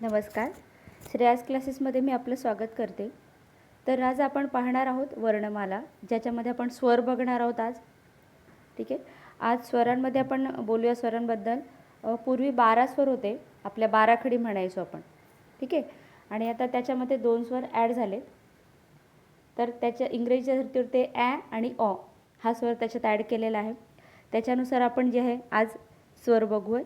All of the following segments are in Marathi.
नमस्कार. श्रेयास क्लासेसमध्ये मी आपलं स्वागत करते. तर आज आपण पाहणार आहोत वर्णमाला ज्याच्यामध्ये आपण स्वर बघणार आहोत आज. ठीक आहे? आज स्वरांमध्ये आपण बोलूया स्वरांबद्दल. पूर्वी बारा स्वर होते आपल्या बाराखडी म्हणायचो आपण. ठीक आहे? आणि आता त्याच्यामध्ये दोन स्वर ॲड झाले तर त्याच्या इंग्रजीच्या धर्तीवर ते ॲ आणि ऑ हा स्वर त्याच्यात ॲड केलेला आहे. त्याच्यानुसार आपण जे आहे आज स्वर बघूया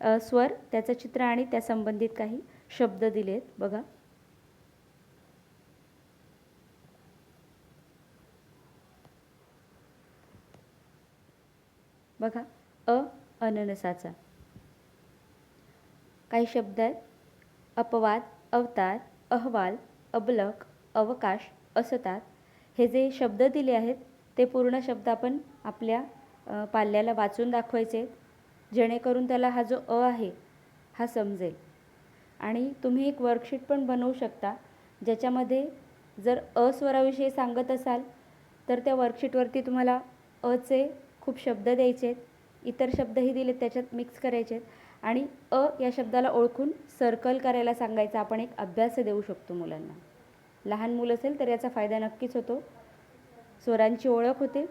स्वर त्याचं चित्र आणि त्या संबंधित काही शब्द दिले आहेत बघा. बघा. अ अननसाचा. काही शब्द आहेत. अपवाद अवतार अहवाल अबलक अवकाश असतात. हे जे शब्द दिले आहेत ते पूर्ण शब्द आपण आपल्या पाल्याला वाचून दाखवायचे. आहेत जेणेकरून त्याला हा जो अ आहे हा समजेल. आणि तुम्ही एक वर्कशीट पण बनवू शकता ज्याच्यामध्ये जर अस्वराविषयी सांगत असाल तर त्या वर्कशीटवरती तुम्हाला अचे खूप शब्द द्यायचे आहेत इतर शब्दही दिलेत त्याच्यात मिक्स करायचे आहेत आणि अ या शब्दाला ओळखून सर्कल करायला सांगायचा आपण एक अभ्यास देऊ शकतो मुलांना. लहान मुलं असेल तर याचा फायदा नक्कीच होतो. स्वरांची ओळख होते.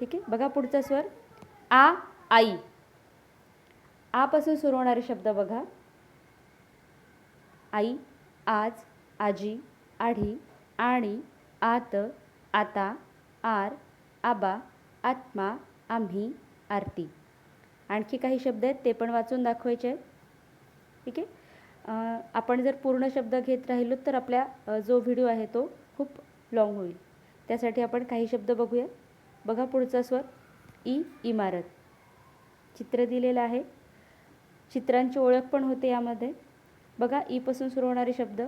ठीक आहे? बघा पुढचा स्वर. आ आई. आपासून सुरू होणारे शब्द बघा. आई आज आजी आढी आणि आत आता आर आबा आत्मा आम्ही आरती. आणखी काही शब्द आहेत ते पण वाचून दाखवायचे आहेत. ठीक आहे? आपण जर पूर्ण शब्द घेत राहिलो तर आपल्या जो व्हिडिओ आहे तो खूप लॉंग होईल. त्यासाठी आपण काही शब्द बघूया. बघा पुढचा स्वर. ई इमारत. चित्र दिलेलं आहे. चित्रांची ओळख पण होते यामध्ये. बघा ईपासून सुरू होणारे शब्द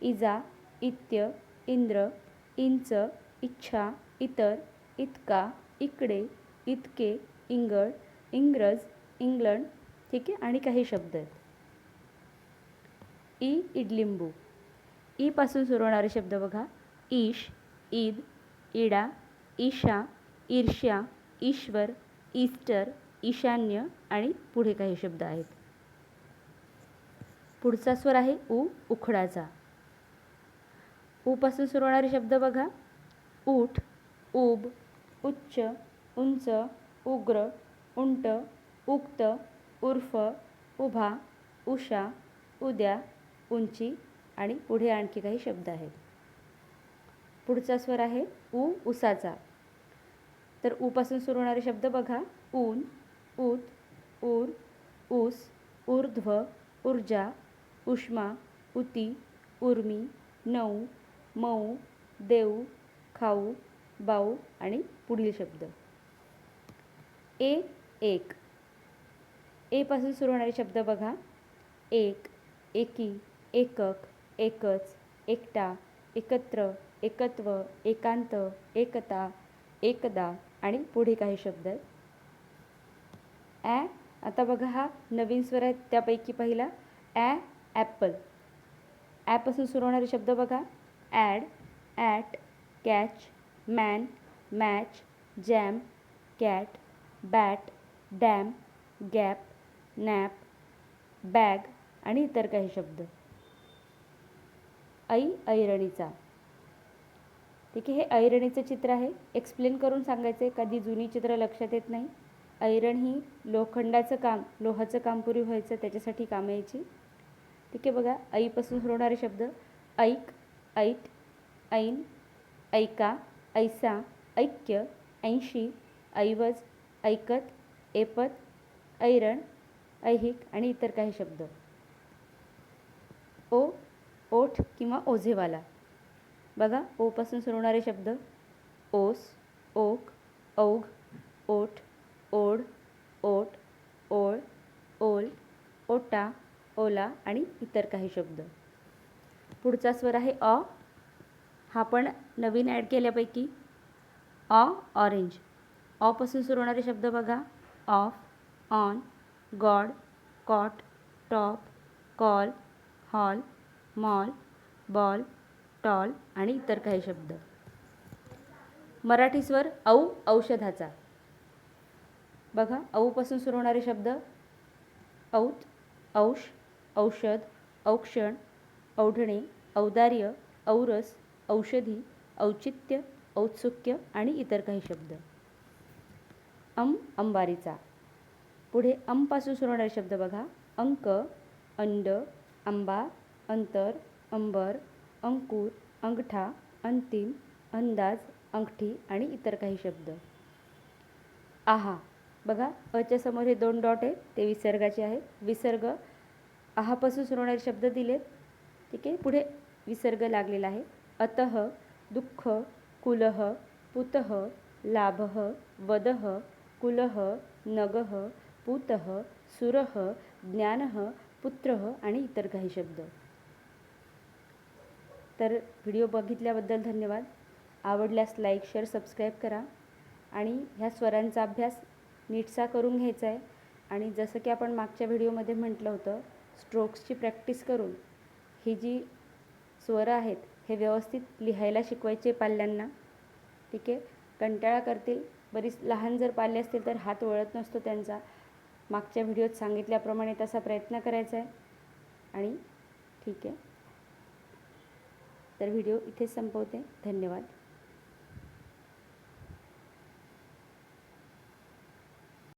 इजा इत्य इंद्र इंच इच्छा इतर इतका इकडे इतके इंगळ इंग्रज इंग्लंड ठीक आहे? आणि काही शब्द आहेत. ई इडलिंबू. ईपासून सुरू होणारे शब्द बघा. ईश ईद इडा ईशा ईर्ष्या ईश्वर ईस्टर ईशान्य आणि पुढे काही शब्द आहेत. पुढचा स्वर आहे उ उखडाचा. उपासून सुरू होणारे शब्द बघा. ऊठ उब उच्च उंच उग्र उंट उक्त उर्फ उभा उषा उद्या उंची आणि पुढे आणखी काही शब्द आहेत. पुढचा स्वर आहे उ उसाचा. तर उपासून सुरू होणारे शब्द बघा. ऊन ऊत ऊर ऊस ऊर्ध्व ऊर्जा उष्मा उती उर्मी नऊ मऊ देऊ खाऊ बाऊ आणि पुढील शब्द. ए एक. एपासून सुरू होणारे शब्द बघा. एक एकी एकक एकच एकटा एकत्र एकत्व एकांत एकता एकदा आणि पुढे काही शब्द आहेत. ॲ आता बघा हा नवीन स्वर आहे त्यापैकी पहिला. ॲ ॲपल. ॲपासून सुरू होणारे शब्द बघा. Add at catch man match jam cat bat dam gap nap bag आणि इतर काही शब्द. ऐ ऐरणीचा. ठीक आहे हे ऐरणीचं चित्र आहे. एक्सप्लेन करून सांगायचं आहे कधी जुनी चित्र लक्षात येत नाही. ऐरण ही लोखंडाचं काम लोहाचं काम पुरी व्हायचं त्याच्यासाठी कामं यायची. ठीक आहे बघा ऐपासून सुरू होणारे शब्द ऐक ऐट ऐन ऐका ऐसा ऐक्य ऐंशी ऐवज ऐकत एपत ऐरण ऐहिक आणि इतर काही शब्द. ओ ओठ किंवा ओझेवाला. बघा ओपासून सुरू होणारे शब्द ओस ओक औघ ओठ ओढ ओट ओळ ओल ओटा ओला आणि इतर काही शब्द. पुढचा स्वर आहे अ. हा पण नवीन ॲड केल्यापैकी. ऑ ऑरेंज. ऑपासून सुरू होणारे शब्द बघा. Off on god cot top call hall mall ball tall आणि इतर काही शब्द. मराठी स्वर औ औषधाचा. बघा औपासून सुरू होणारे शब्द. औत औष औषध औक्षण औढणे औदार्य औरस औषधी औचित्य औत्सुक्य आणि इतर काही शब्द. अम अंबारीचा. पुढे अमपासून सुरू होणारे शब्द बघा. अंक अंड आंबा अंतर अंबर अंकुर अंगठा अंतिम अंदाज अंगठी आणि इतर काही शब्द. आहा. बघा अच्या समोर हे दोन डॉट आहेत ते विसर्गाचे आहेत. विसर्ग आहापासून सुरू होणारे शब्द दिलेत. ठीक आहे? पुढे विसर्ग लागलेला आहे. अतः दुःख कुलह पुतः लाभः वदः कुलह नगः पुतः सुरः ज्ञानः पुत्रः आणि इतर काही शब्द. तर व्हिडिओ बघितल्याबद्दल धन्यवाद. आवडल्यास लाईक शेअर सबस्क्राईब करा. आणि ह्या स्वरांचा अभ्यास नीटसा करून घ्यायचा आहे. आणि जसं की आपण मागच्या व्हिडिओमध्ये म्हटलं होतं स्ट्रोक्सची प्रॅक्टिस करून ही जी स्वर आहेत हे व्यवस्थित लिहायला शिकवायचे पाल्यांना. ठीक आहे? कंटाळा करतील. बरीच लहान जर पाले असतील तर हात वळत नसतो त्यांचा. मागच्या व्हिडिओत सांगितल्याप्रमाणे तसा प्रयत्न करायचा आहे. आणि ठीक आहे. तर व्हिडिओ इथेच संपवते. धन्यवाद.